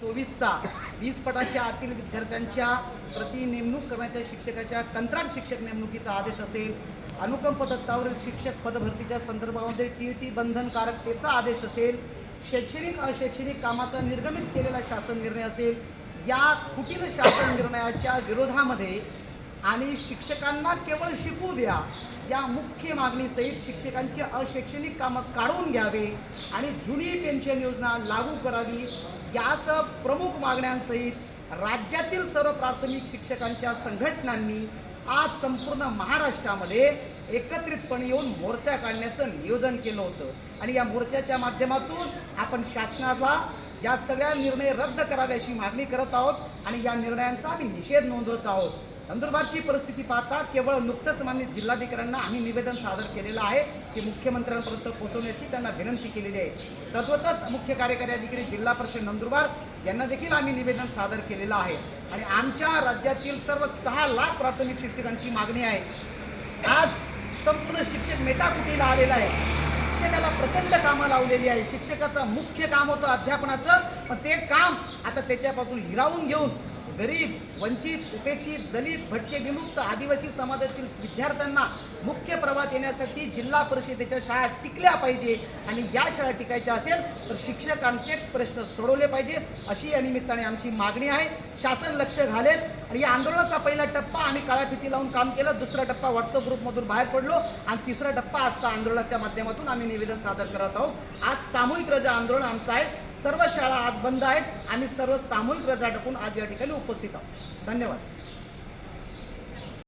चोवीसचा वीस पटाच्या आतील विद्यार्थ्यांच्या प्रति नेमणूक करण्याच्या शिक्षकाच्या कंत्राट शिक्षक नेमणुकीचा आदेश असेल. अनुकंप तत्वावरील शिक्षक पदभरतीच्या संदर्भामध्ये टी टी बंधनकारकतेचा आदेश असेल. शैक्षणिक अशैक्षणिक कामाचा निर्गमित केलेला शासन निर्णय असेल. या कुटील शासन निर्णयाच्या विरोधामध्ये आणि शिक्षकांना केवळ शिकू द्या. या मुख्य मागणीसहित शिक्षकांचे अशैक्षणिक कामं काढून घ्यावे आणि जुनी पेन्शन योजना लागू करावी यासह प्रमुख मागण्यांसहित राज्यातील सर्व प्राथमिक शिक्षकांच्या संघटनांनी आज संपूर्ण महाराष्ट्रामध्ये एकत्रितपणे येऊन मोर्चा काढण्याचं नियोजन केलं होतं. आणि या मोर्चाच्या माध्यमातून आपण शासनाला या सगळ्या निर्णय रद्द करावे अशी मागणी करत आहोत आणि या निर्णयांचा आम्ही निषेध नोंदवत आहोत. नंदुरबारची परिस्थिती पाहता केवळ नुकतंच मान्य जिल्हाधिकाऱ्यांना आम्ही निवेदन सादर केलेलं आहे की मुख्यमंत्र्यांपर्यंत पोहोचवण्याची त्यांना विनंती केलेली आहे. तद्वतच मुख्य कार्यकारी अधिकारी जिल्हा परिषद नंदुरबार यांना देखील आम्ही निवेदन सादर केलेलं आहे. आणि आमच्या राज्यातील सर्व सहा लाख प्राथमिक शिक्षकांची मागणी आहे. आज संपूर्ण शिक्षक मेटाकुटीला आलेला आहे. शिक्षकाला प्रचंड कामं लावलेली आहे. शिक्षकाचं मुख्य काम होतं अध्यापनाचं. पण ते काम आता त्याच्यापासून हिरावून घेऊन गरीब वंचित उपेक्षित दलित भटके विमुक्त आदिवासी समाजातील विद्यार्थ्यांना मुख्य प्रवाहात येण्यासाठी जिल्हा परिषदेच्या शाळा टिकल्या पाहिजे आणि या शाळा टिकायच्या असेल तर शिक्षकांचे प्रश्न सोडवले पाहिजे अशी या निमित्ताने आमची मागणी आहे. शासन लक्ष घालेल आणि या आंदोलनाचा पहिला टप्पा आम्ही काळ्या फिती लावून काम केलं दुसरा टप्पा व्हॉट्सअप ग्रुपमधून बाहेर पडलो आणि तिसरा टप्पा आजचा आंदोलनाच्या माध्यमातून आम्ही निवेदन सादर करत आहोत. आज सामूहिक रजा आंदोलन आमचं आहे. सर्व शाळा आज बंद आहेत आम्ही सर्व सामूहिक रजा टाकून आज या ठिकाणी उपस्थित आहोत. धन्यवाद.